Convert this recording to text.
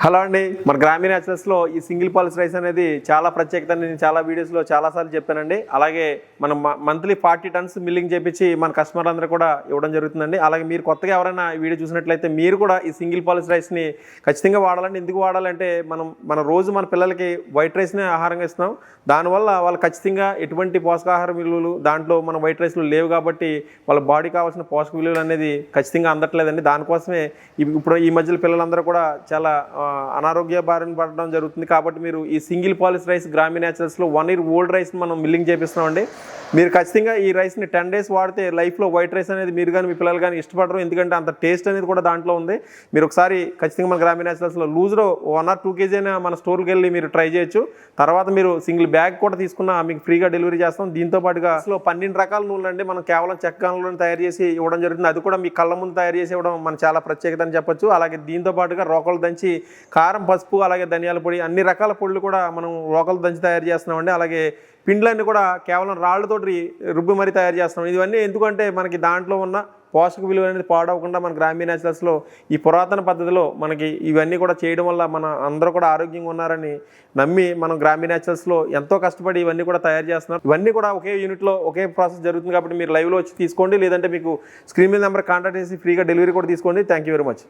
Hello అండి మన గ్రామీణ యాక్సెస్లో ఈ సింగిల్ పాలిస్ రైస్ అనేది చాలా ప్రత్యేకత నేను చాలా వీడియోస్లో చాలాసార్లు చెప్పానండి. అలాగే మనం మంత్లీ ఫార్టీ టన్స్ మిల్లింగ్ చేపించి మన కస్టమర్లందరూ కూడా ఇవ్వడం జరుగుతుందండి. అలాగే మీరు కొత్తగా ఎవరైనా ఈ వీడియో చూసినట్లయితే మీరు కూడా ఈ సింగిల్ పాలిస్ రైస్ని ఖచ్చితంగా వాడాలండి. ఎందుకు వాడాలంటే మనం మన రోజు మన పిల్లలకి వైట్ రైస్నే ఆహారంగా ఇస్తున్నాం. దానివల్ల వాళ్ళు ఖచ్చితంగా ఎటువంటి పోషకాహార విలువలు దాంట్లో మన వైట్ రైస్లు లేవు కాబట్టి వాళ్ళ బాడీ కావాల్సిన పోషక విలువలు అనేది ఖచ్చితంగా అందట్లేదండి. దానికోసమే ఇవి- ఇప్పుడు ఈ మధ్యలో పిల్లలందరూ కూడా చాలా అనారోగ్య బారిన పడడం జరుగుతుంది. కాబట్టి మీరు ఈ సింగిల్ పాలిస్ రైస్ గ్రామీణ న్యాచురల్స్లో వన్ ఇయర్ ఓల్డ్ రైస్ మనం మిల్లింగ్ చేపిస్తున్నామండి. మీరు ఖచ్చితంగా ఈ రైస్ని టెన్ డేస్ వాడితే లైఫ్లో వైట్ రైస్ అనేది మీరు కానీ మీ పిల్లలు కానీ ఇష్టపడరు. ఎందుకంటే అంత టేస్ట్ అనేది కూడా దాంట్లో ఉంది. మీరు ఒకసారి ఖచ్చితంగా మన గ్రామీణ న్యాచురల్స్లో లూజ్లో వన్ ఆర్ టూ కేజీ అయినా మన స్టోర్కి వెళ్ళి మీరు ట్రై చేయొచ్చు. తర్వాత మీరు సింగిల్ బ్యాగ్ కూడా తీసుకున్నా మీకు ఫ్రీగా డెలివరీ చేస్తాం. దీంతో పాటుగా అసలు పన్నెండు రకాల నూనెలు అండి. మనం కేవలం చెక్కలను తయారు చేసి ఇవ్వడం జరుగుతుంది. అది కూడా మీ కళ్ళ ముందు తయారు చేసి ఇవ్వడం మన చాలా ప్రత్యేకత అని చెప్పొచ్చు. అలాగే దీంతో పాటుగా రోకలు దంచి కారం పసుపు అలాగే ధనియాల పొడి అన్ని రకాల పొడులు కూడా మనం రోకలు దంచి తయారు చేస్తున్నామండి. అలాగే పిండ్లన్నీ కూడా కేవలం తోటి రుబ్బి మరీ తయారు చేస్తున్నాం. ఇవన్నీ ఎందుకంటే మనకి దాంట్లో ఉన్న పోషక విలువ అనేది పాడవకుండా మన గ్రామీణ నేచురల్స్లో ఈ పురాతన పద్ధతిలో మనకి ఇవన్నీ కూడా చేయడం వల్ల మన అందరూ కూడా ఆరోగ్యంగా ఉన్నారని నమ్మి మనం గ్రామీణ నేచురల్స్లో ఎంతో కష్టపడి ఇవన్నీ కూడా తయారు చేస్తున్నారు. ఇవన్నీ కూడా ఒకే యూనిట్లో ఒకే ప్రాసెస్ జరుగుతుంది కాబట్టి మీరు లైవ్లో వచ్చి తీసుకోండి. లేదంటే మీకు స్క్రీన్ మీద నెంబర్ కాంటాక్ట్ చేసి ఫ్రీగా డెలివరీ కూడా తీసుకోండి. Thank you very much.